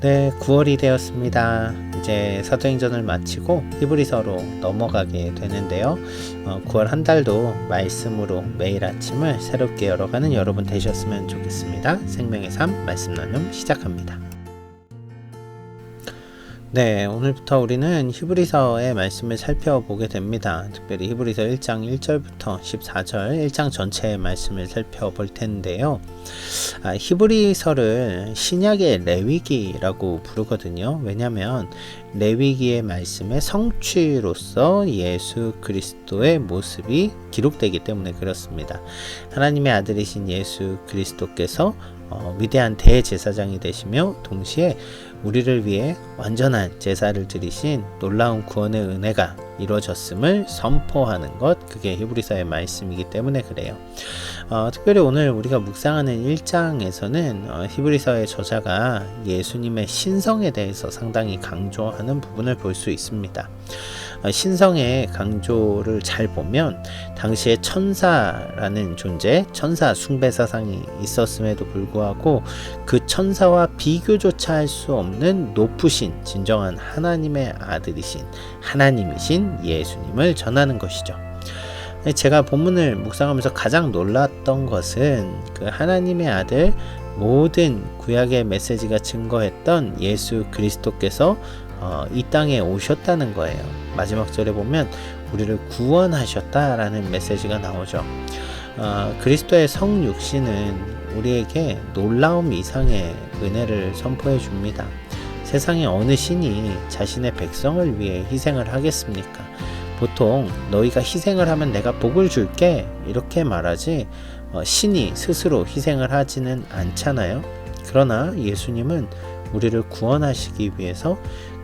네, 9월이 되었습니다. 이제 사도행전을 마치고 히브리서로 넘어가게 되는데요. 어, 9월 한 달도 말씀으로 매일 아침을 새롭게 열어가는 여러분 되셨으면 좋겠습니다. 생명의 삶 말씀 나눔 시작합니다. 네, 오늘부터 우리는 히브리서의 말씀을 살펴보게 됩니다. 특별히 히브리서 1장 1절부터 14절 1장 전체의 말씀을 살펴볼 텐데요. 아, 히브리서를 신약의 레위기라고 부르거든요. 왜냐하면 레위기의 말씀의 성취로서 예수 그리스도의 모습이 기록되기 때문에 그렇습니다. 하나님의 아들이신 예수 그리스도께서 어, 위대한 대제사장이 되시며 동시에 우리를 위해 완전한 제사를 드리신 놀라운 구원의 은혜가 이루어졌음을 선포하는 것 그게 히브리서의 말씀이기 때문에 그래요. 어, 특별히 오늘 우리가 묵상하는 1장에서는 어, 히브리서의 저자가 예수님의 신성에 대해서 상당히 강조하는 부분을 볼 수 있습니다. 어, 신성의 강조를 잘 보면 당시에 천사라는 존재, 천사 숭배 사상이 있었음에도 불구하고 그 천사와 비교조차 할 수 없는 높으신 진정한 하나님의 아들이신 하나님이신 예수님을 전하는 것이죠. 제가 본문을 묵상하면서 가장 놀랐던 것은 그 하나님의 아들 모든 구약의 메시지가 증거했던 예수 그리스도께서 어, 이 땅에 오셨다는 거예요. 마지막 절에 보면 우리를 구원하셨다라는 메시지가 나오죠. 어, 그리스도의 성육신은 우리에게 놀라움 이상의 은혜를 선포해 줍니다. 세상에 어느 신이 자신의 백성을 위해 희생을 하겠습니까? 보통 너희가 희생을 하면 내가 복을 줄게 이렇게 말하지 어, 신이 스스로 희생을 하지는 않잖아요. 그러나 예수님은 우리를 구원하시기 위해서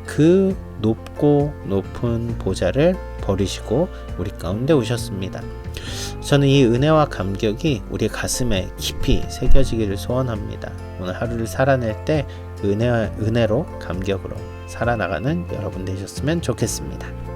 그 높고 높은 보좌를 버리시고 우리 가운데 오셨습니다. 저는 이 은혜와 감격이 우리 가슴에 깊이 새겨지기를 소원합니다. 오늘 하루를 살아낼 때 은혜, 은혜로 감격으로 살아나가는 여러분 되셨으면 좋겠습니다.